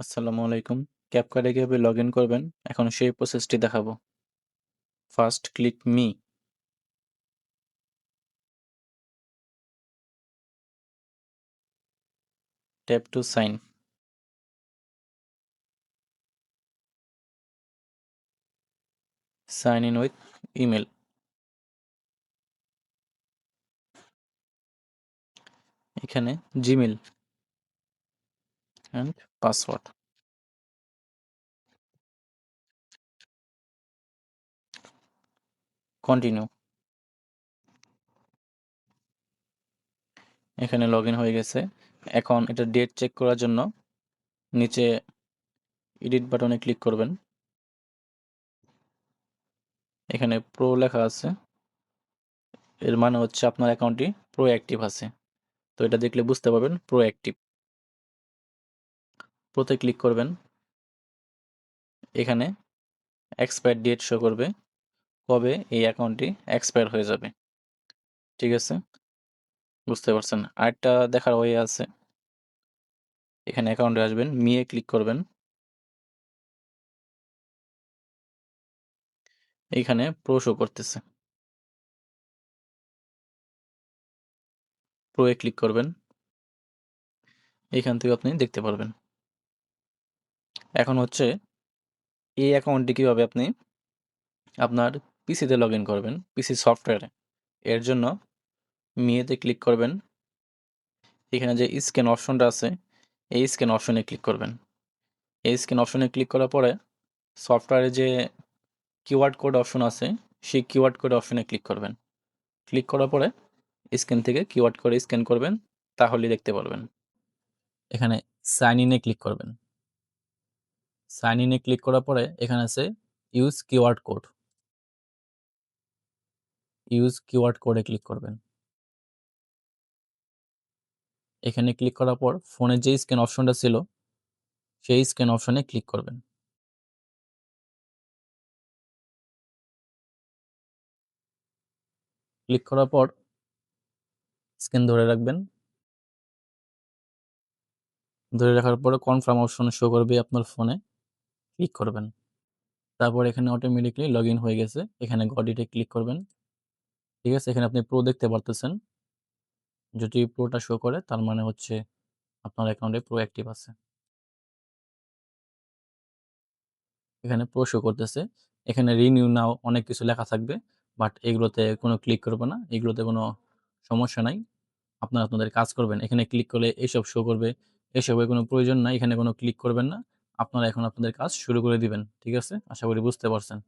আসসালামু আলাইকুম। ক্যাপকাটে log in করবেন এখন সেই প্রসেসটি দেখাবো। First click me. Tap to sign. Sign in with email. এখানে জিমেল অ্যান্ড পাসওয়ার্ড। কন্টিনিউ। এখানে লগইন হয়ে গেছে। এখন এটা ডেট চেক করার জন্য নিচে এডিট বাটনে ক্লিক করবেন। এখানে প্রো লেখা আছে। এর মানে হচ্ছে আপনার অ্যাকাউন্টটি প্রো অ্যাক্টিভ আছে। তো এটা দেখলে বুঝতে পারবেন প্রো অ্যাক্টিভ। প্রোতে ক্লিক করবেন। এখানে এক্সপায়ার ডেট শো করবে। কবে এই অ্যাকাউন্টটি এক্সপায়ার হয়ে যাবে। ঠিক আছে? বুঝতে পারছেন? আরেকটা দেখার ওয়ে আছে। এখানে অ্যাকাউন্টে আসবেন মিয়ে ক্লিক করবেন। এইখানে প্রো শো করতেছে। প্রোয়ে ক্লিক করবেন। এইখান থেকে আপনি দেখতে পারবেন। এখন হচ্ছে এই অ্যাকাউন্টটি কীভাবে আপনি আপনার পিসিতে লগ ইন করবেন? পিসি সফটওয়্যারে এর জন্য মিয়েতে ক্লিক করবেন। এখানে যে স্ক্যান অপশনটা আছে, এই স্ক্যান অপশনে ক্লিক করবেন। এই স্ক্যান অপশনে ক্লিক করার পরে সফটওয়্যারে যে কিওয়ার্ড কোড অপশন আছে, সেই কিওয়ার্ড কোড অপশনে ক্লিক করবেন। ক্লিক করার পরে স্ক্যান থেকে কিওয়ার্ড করে স্ক্যান করবেন, তাহলেই দেখতে পারবেন। এখানে সাইন ইনে ক্লিক করবেন। সাইন ইনে ক্লিক করার পরে এখানে আছে use keyword code use keyword কোডে ক্লিক করবেন। এখানে ক্লিক করার পর ফোনের যে স্ক্যান অপশনটা ছিল, সেই স্ক্যান অপশনে ক্লিক করবেন। ক্লিক করার পর স্ক্যান ধরে রাখবেন। ধরে রাখার পরে কনফার্ম অপশন শো করবে আপনার ফোনে ক্লিক করবেন। তারপর এখানে অটোমেটিকলি লগ হয়ে গেছে। এখানে গডিতে ক্লিক করবেন। ঠিক আছে? এখানে আপনি প্রো দেখতে পারতেছেন। যদি প্রোটা শো করে, তার মানে হচ্ছে আপনার অ্যাকাউন্টে প্রো অ্যাক্টিভ আছে। এখানে প্রো শো করতেছে। এখানে রিনিউ নাও অনেক কিছু লেখা থাকবে বাট এগুলোতে কোনো ক্লিক করবে না। এগুলোতে কোনো সমস্যা নাই। আপনারা আপনাদের কাজ করবেন। এখানে ক্লিক করলে এইসব শো করবে। এসবের কোনো প্রয়োজন নাই। এখানে কোনো ক্লিক করবেন না। আপনারা এখন আপনাদের কাজ শুরু করে দিবেন ঠিক আছে? আশা করি বুঝতে পারছেন।